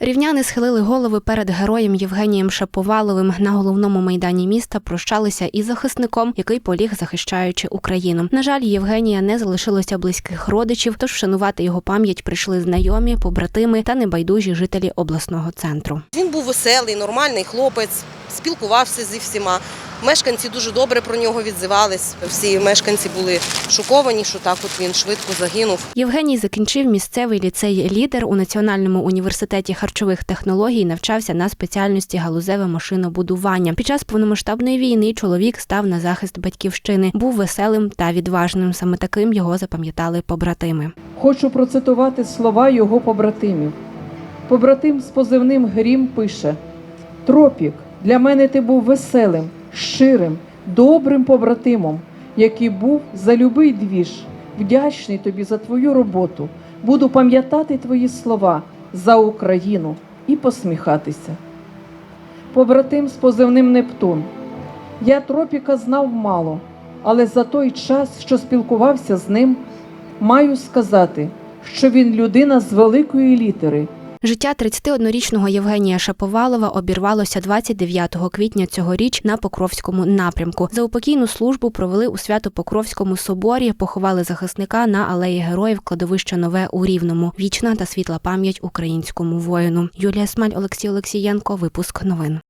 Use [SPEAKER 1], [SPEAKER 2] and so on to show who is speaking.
[SPEAKER 1] Рівняни схилили голови перед героєм Євгенієм Шаповаловим. На головному майдані міста прощалися із захисником, який поліг, захищаючи Україну. На жаль, Євгенія не залишилося близьких родичів, тож вшанувати його пам'ять прийшли знайомі, побратими та небайдужі жителі обласного центру.
[SPEAKER 2] Він був веселий, нормальний хлопець, спілкувався зі всіма. Мешканці дуже добре про нього відзивались. Всі мешканці були шоковані, що так от він швидко загинув.
[SPEAKER 1] Євгеній закінчив місцевий ліцей лідер у Національному університеті харчових технологій. Навчався на спеціальності галузеве машинобудування. Під час повномасштабної війни чоловік став на захист батьківщини. Був веселим та відважним. Саме таким його запам'ятали побратими.
[SPEAKER 3] Хочу процитувати слова його побратимів. Побратим з позивним Грім пише: Тропік, для мене ти був веселим, щирим, добрим побратимом, який був за любий двіж. Вдячний тобі за твою роботу. Буду пам'ятати твої слова за Україну і посміхатися. Побратим з позивним Нептун. Я тропіка знав мало, але за той час, що спілкувався з ним, маю сказати, що він людина з великої літери.
[SPEAKER 1] Життя 31-річного Євгенія Шаповалова обірвалося 29 квітня цьогоріч на Покровському напрямку. За упокійну службу провели у Свято-Покровському соборі, поховали захисника на алеї героїв кладовища Нове у Рівному. Вічна та світла пам'ять українському воїну. Юлія Смаль, Олексій Олексієнко. Випуск новин.